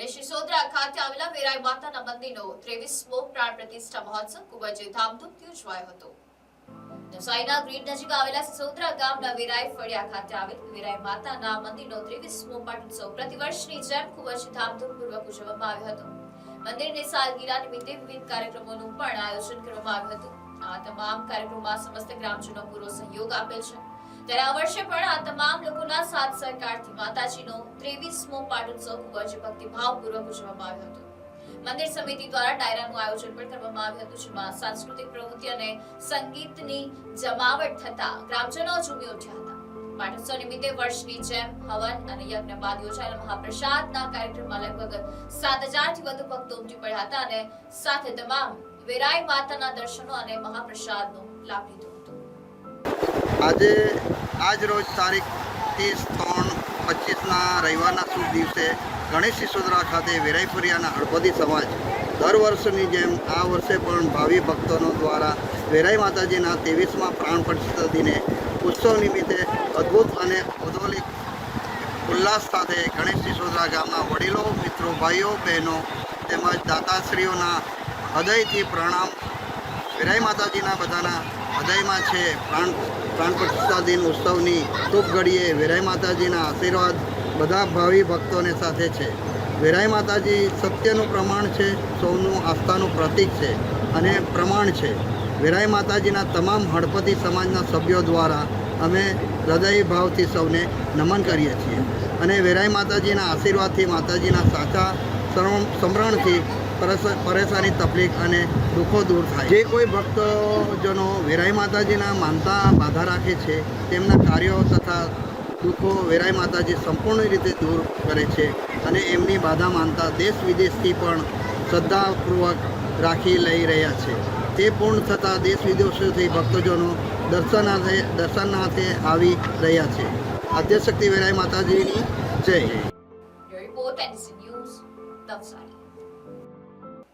ગણેશ સિસોદરા ખાતે આવેલા વેરાય માતાના મંદિરનો ત્રેવીસમો પ્રાણ પ્રતિષ્ઠા મહોત્સવ ખૂબ જ ધામધૂમથી ઉજવાયો હતો નવસારીના ગ્રીડ નજીક આવેલા સિસોદરા ગામના વેરાય ફળિયા ખાતે આવેલ વેરાય માતાના મંદિરનો ત્રેવીસમો પાટોત્સવ પ્રતિવર્ષની જેમ ખૂબ જ ધામધૂમપૂર્વક ઉજવવામાં આવ્યો હતો મંદિરની સાલગીરા નિમિત્તે વિવિધ કાર્યક્રમોનું પણ આયોજન કરવામાં આવ્યું હતું આ તમામ કાર્યક્રમમાં સમસ્ત ગ્રામજનો પૂરો સહયોગ આપેલ છે ત્યારે આ વર્ષે પણ આ તમામ લોકોના સાથ સહકારથી માતાજીનો ત્રેવીસમો પાટોત્સવ ખૂબ જ ભક્તિભાવપૂર્વક ઉજવવામાં આવ્યો હતો. મંદિર સમિતિ દ્વારા ડાયરાનું આયોજન પણ કરવામાં આવ્યું હતું, જેમાં સાંસ્કૃતિક પ્રવૃત્તિ અને સંગીતની જમાવટ થતા ગ્રામજનો ઝૂમી ઉઠ્યા હતા. પાટોત્સવ નિમિત્તે વર્ષની જેમ હવન અને યજ્ઞ બાદ યોજાયેલા મહાપ્રસાદના કાર્યક્રમમાં લગભગ સાત હજારથી વધુ ભક્તો ઉમટી પડ્યા હતા અને સાથે તમામ વેરાય માતાના દર્શનો અને મહાપ્રસાદનો લાભ લીધો. આજે આજ રોજ તારીખ ત્રીસ ત્રણ પચીસના રવિવારના શુભ દિવસે ગણેશ સિસોદરા ખાતે વેરાઈપુરિયાના હળપદી સમાજ દર વર્ષની જેમ આ વર્ષે પણ ભાવિ ભક્તોનો દ્વારા વેરાઈ માતાજીના ત્રેવીસમાં પ્રાણ પ્રતિષ્ઠા દિને ઉત્સવ નિમિત્તે અદ્ભુત અને ઔદ્યોગિક ઉલ્લાસ સાથે ગણેશ સિસોદરા ગામના વડીલો, મિત્રો, ભાઈઓ, બહેનો તેમજ દાતાશ્રીઓના હૃદયથી પ્રણામ વિરાય માતાજીના બધાના હૃદયમાં છે. પ્રાણ પ્રાણ પ્રતિષ્ઠા દિન ઉત્સવની શુભ ઘડીએ વિરાય માતાજીના આશીર્વાદ બધા ભાવિ ભક્તોને સાથે છે. વિરાય માતાજી સત્યનું પ્રમાણ છે, સૌનું આસ્થાનું પ્રતીક છે અને પ્રમાણ છે. વિરાય માતાજીના તમામ હળપતિ સમાજના સભ્યો દ્વારા અમે હૃદય ભાવથી સૌને નમન કરીએ છીએ. અને વેરાય માતાજીના આશીર્વાદથી માતાજીના સાચા સમ- સમરણથી પરેશાની તકલીફ અને દુઃખો દૂર થાય. જે કોઈ ભક્તજનો વેરાઈ માતાજીના માનતા બાધા રાખે છે, તેમના કાર્યો તથા દુઃખો વેરાઈ માતાજી સંપૂર્ણ રીતે દૂર કરે છે અને એમની બાધા માનતા દેશ વિદેશથી પણ શ્રદ્ધાપૂર્વક રાખી લઈ રહ્યા છે. તે પૂર્ણ થતાં દેશ વિદેશોથી ભક્તજનો દર્શનાર્થે દર્શનાર્થે આવી રહ્યા છે. આદ્યશક્તિ વેરાઈ માતાજીની જય. ન્યૂઝ